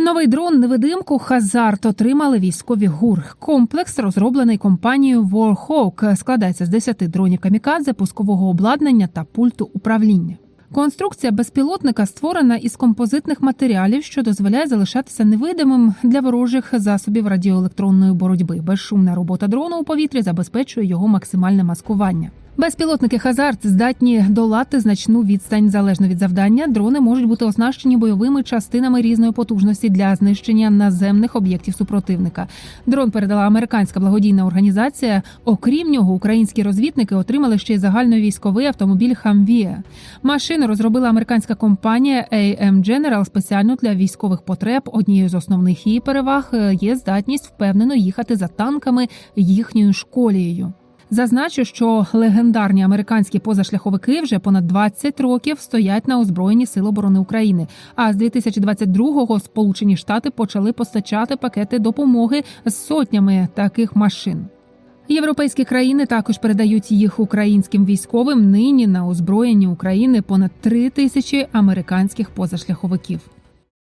Новий дрон невидимку Хазарт отримали військові ГУР. Комплекс розроблений компанією Warhawk, складається з 10 дронів камікадзе, пускового обладнання та пульту управління. Конструкція безпілотника створена із композитних матеріалів, що дозволяє залишатися невидимим для ворожих засобів радіоелектронної боротьби. Безшумна робота дрону у повітрі забезпечує його максимальне маскування. Безпілотники Хазарт здатні долати значну відстань залежно від завдання. Дрони можуть бути оснащені бойовими частинами різної потужності для знищення наземних об'єктів супротивника. Дрон передала американська благодійна організація. Окрім нього, українські розвідники отримали ще й загальновійськовий автомобіль Хамвія. Машину розробила американська компанія AM General спеціально для військових потреб. Однією з основних її переваг е, є здатність впевнено їхати за танками їхньою школією. Зазначу, що легендарні американські позашляховики вже понад 20 років стоять на озброєнні Сил оборони України. А з 2022-го Сполучені Штати почали постачати пакети допомоги з сотнями таких машин. Європейські країни також передають їх українським військовим. Нині на озброєнні України понад три тисячі американських позашляховиків.